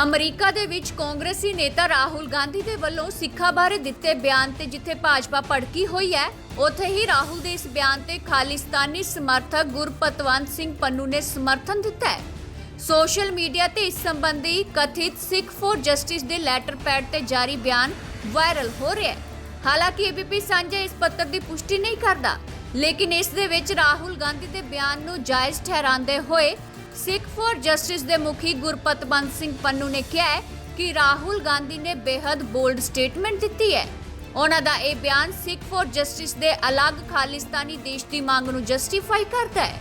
America ਦੇ ਵਿੱਚ ਕਾਂਗਰਸੀ ਨੇਤਾ ਰਾਹੁਲ ਗਾਂਧੀ ਦੇ ਵੱਲੋਂ ਸਿੱਖਾਂ ਬਾਰੇ ਦਿੱਤੇ ਬਿਆਨ ਤੇ ਜਿੱਥੇ ਭਾਜਪਾ ਭੜਕੀ ਹੋਈ ਹੈ, ਉੱਥੇ ਹੀ ਰਾਹੁਲ ਦੇ ਇਸ ਬਿਆਨ ਤੇ ਖਾਲਿਸਤਾਨੀ ਸਮਰਥਕ ਗੁਰਪਤਵੰਤ ਸਿੰਘ ਪੰਨੂ ਨੇ ਸਮਰਥਨ ਦਿੱਤਾ ਹੈ। ਸੋਸ਼ਲ ਮੀਡੀਆ ਤੇ ਇਸ ਸੰਬੰਧੀ ਕਥਿਤ ਸਿੱਖ ਫੋਰ ਜਸਟਿਸ ਦੇ ਲੈਟਰ ਪੈਡ ਤੇ ਜਾਰੀ ਬਿਆਨ ਵਾਇਰਲ ਹੋ ਰਿਹਾ ਹੈ। ਹਾਲਾਂਕਿ ਏਬੀਪੀ ਸਾਂਝਾ ਇਸ ਪੱਤਰ ਦੀ ਪੁਸ਼ਟੀ ਨਹੀਂ ਕਰਦਾ, ਲੇਕਿਨ ਇਸ ਦੇ ਵਿੱਚ ਰਾਹੁਲ ਗਾਂਧੀ ਦੇ ਬਿਆਨ ਨੂੰ ਜਾਇਜ਼ ਠਹਿਰਾਉਂਦੇ ਹੋਏ ਸਿੱਖ ਫੋਰ ਜਸਟਿਸ ਦੇ ਮੁਖੀ ਗੁਰਪਤਵੰਤ ਸਿੰਘ ਪੰਨੂ ਨੇ ਕਿਹਾ ਹੈ ਕਿ ਰਾਹੁਲ ਗਾਂਧੀ ਨੇ ਬੇहद ਬੋਲਡ ਸਟੇਟਮੈਂਟ ਦਿੱਤੀ ਹੈ। ਉਹਨਾਂ ਦਾ ਇਹ ਬਿਆਨ ਸਿੱਖ ਫੋਰ ਜਸਟਿਸ ਦੇ ਅਲੱਗ ਖਾਲਿਸਤਾਨੀ ਦੇਸ਼ ਦੀ ਮੰਗ ਨੂੰ ਜਸਟੀਫਾਈ ਕਰਦਾ ਹੈ।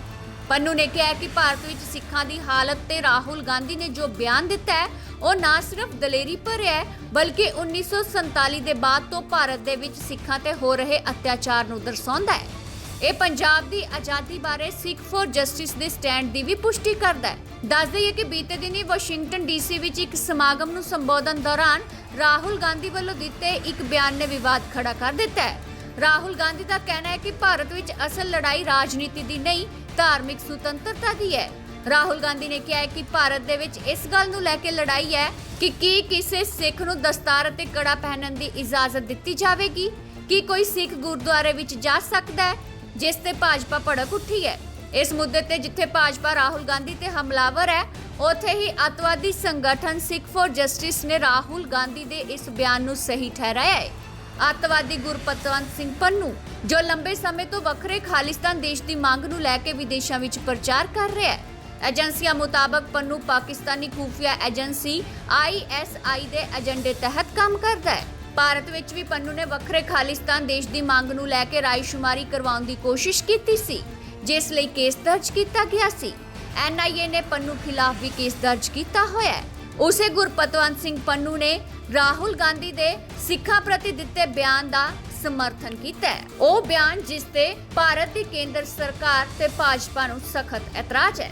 ਪੰਨੂ ਨੇ ਕਿਹਾ ਕਿ ਭਾਰਤ ਵਿੱਚ ਸਿੱਖਾਂ ਦੀ ਹਾਲਤ ਤੇ ਰਾਹੁਲ ਗਾਂਧੀ ਨੇ ਜੋ ਬਿਆਨ ਦਿੱਤਾ ਹੈ, ਉਹ ਨਾ ਸਿਰਫ ਦਲੇਰੀ ਭਰਿਆ ਹੈ, ਬਲਕਿ 1947 ਦੇ ਬਾਅਦ ਤੋਂ ਭਾਰਤ ਦੇ ਵਿੱਚ ਸਿੱਖਾਂ ਤੇ ਹੋ ਰਹੇ ਅਤਿਆਚਾਰ ਨੂੰ ਦਰਸਾਉਂਦਾ ਹੈ। ਇਹ ਪੰਜਾਬ ਦੀ ਆਜ਼ਾਦੀ ਬਾਰੇ ਸਿੱਖ ਫੋਰ ਜਸਟਿਸ ਦੇ ਸਟੈਂਡ ਦੀ ਵੀ ਪੁਸ਼ਟੀ ਕਰਦਾ ਹੈ। ਦੱਸ ਦਈਏ ਕਿ ਬੀਤੇ ਦਿਨੀ ਵਾਸ਼ਿੰਗਟਨ ਡੀਸੀ ਵਿੱਚ ਇੱਕ ਸਮਾਗਮ ਨੂੰ ਸੰਬੋਧਨ ਦੌਰਾਨ ਰਾਹੁਲ ਗਾਂਧੀ ਵੱਲੋਂ ਦਿੱਤੇ ਇੱਕ ਬਿਆਨ ਨੇ ਵਿਵਾਦ ਖੜਾ ਕਰ ਦਿੱਤਾ ਹੈ। ਰਾਹੁਲ ਗਾਂਧੀ ਦਾ ਕਹਿਣਾ ਹੈ ਕਿ ਭਾਰਤ ਵਿੱਚ ਅਸਲ ਲੜਾਈ ਰਾਜਨੀਤੀ ਦੀ ਨਹੀਂ, ਧਾਰਮਿਕ ਸੁਤੰਤਰਤਾ ਦੀ ਹੈ। ਰਾਹੁਲ ਗਾਂਧੀ ਨੇ ਕਿਹਾ ਹੈ ਕਿ ਭਾਰਤ ਦੇ ਵਿੱਚ ਇਸ ਗੱਲ ਨੂੰ ਲੈ ਕੇ ਲੜਾਈ ਹੈ ਕਿ ਕੀ ਕਿਸੇ ਸਿੱਖ ਨੂੰ ਦਸਤਾਰ ਅਤੇ ਕੜਾ ਪਹਿਨਣ ਦੀ ਇਜਾਜ਼ਤ ਦਿੱਤੀ ਜਾਵੇਗੀ, ਕੀ ਕੋਈ ਸਿੱਖ ਗੁਰਦੁਆਰੇ ਵਿੱਚ ਜਾ ਸਕਦਾ ਹੈ ਜਿਸ ਤੇ ਭਾਜਪਾ ਭੜਕ ਉੱਠੀ ਹੈ। ਇਸ ਮੁੱਦੇ ਤੇ ਜਿੱਥੇ ਭਾਜਪਾ ਰਾਹੁਲ ਗਾਂਧੀ ਤੇ ਹਮਲਾਵਰ ਹੈ, ਉੱਥੇ ਹੀ ਅਤਵਾਦੀ ਸੰਗਠਨ ਸਿੱਖ ਫੋਰ ਜਸਟਿਸ ਨੇ ਰਾਹੁਲ ਗਾਂਧੀ ਦੇ ਇਸ ਬਿਆਨ ਨੂੰ ਸਹੀ ਠਹਿਰਾਇਆ ਹੈ। ਅੱਤਵਾਦੀ ਗੁਰਪਤਵੰਤ ਸਿੰਘ ਪੰਨੂ, ਜੋ ਲੰਬੇ ਸਮੇਂ ਤੋਂ ਵੱਖਰੇ ਖਾਲਿਸਤਾਨ ਦੇਸ਼ ਦੀ ਮੰਗ ਨੂੰ ਲੈ ਕੇ ਵਿਦੇਸ਼ਾਂ ਵਿੱਚ ਪ੍ਰਚਾਰ ਕਰ ਰਿਹਾ ਹੈ। ਏਜੰਸੀਆਂ ਮੁਤਾਬਕ ਪੰਨੂ ਪਾਕਿਸਤਾਨੀ ਖੂਫੀਆ ਏਜੰਸੀ ISI ਦੇ ਏਜੰਡੇ ਤਹਿਤ ਕੰਮ ਕਰਦਾ ਹੈ। ਭਾਰਤ ਵਿੱਚ ਵੀ ਪੰਨੂ ਨੇ ਵੱਖਰੇ ਖਾਲਿਸਤਾਨ ਦੇਸ਼ ਦੀ ਮੰਗ ਨੂੰ ਲੈ ਕੇ ਰਾਇਸ਼ੁਮਾਰੀ ਕਰਵਾਉਣ ਦੀ ਕੋਸ਼ਿਸ਼ ਕੀਤੀ ਸੀ, ਜਿਸ ਲਈ ਕੇਸ ਦਰਜ ਕੀਤਾ ਗਿਆ ਸੀ। NIA ਨੇ ਪੰਨੂ ਖਿਲਾਫ ਵੀ ਕੇਸ ਦਰਜ ਕੀਤਾ ਹੋਇਆ ਹੈ। ਉਸੇ ਗੁਰਪਤਵੰਤ ਸਿੰਘ ਪੰਨੂ ਨੇ ਰਾਹੁਲ ਗਾਂਧੀ ਦੇ ਸਿੱਖਾਂ ਪ੍ਰਤੀ ਦਿੱਤੇ ਬਿਆਨ ਦਾ ਸਮਰਥਨ ਕੀਤਾ ਹੈ। ਉਹ ਬਿਆਨ ਜਿਸ ਤੇ ਭਾਰਤ ਦੀ ਕੇਂਦਰ ਸਰਕਾਰ ਤੇ ਭਾਜਪਾ ਨੂੰ ਸਖਤ ਇਤਰਾਜ਼ ਹੈ।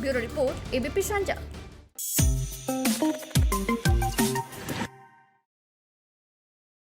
ਬਿਊਰੋ ਰਿਪੋਰਟ ਏਬੀਪੀ ਸਾਂਝਾ।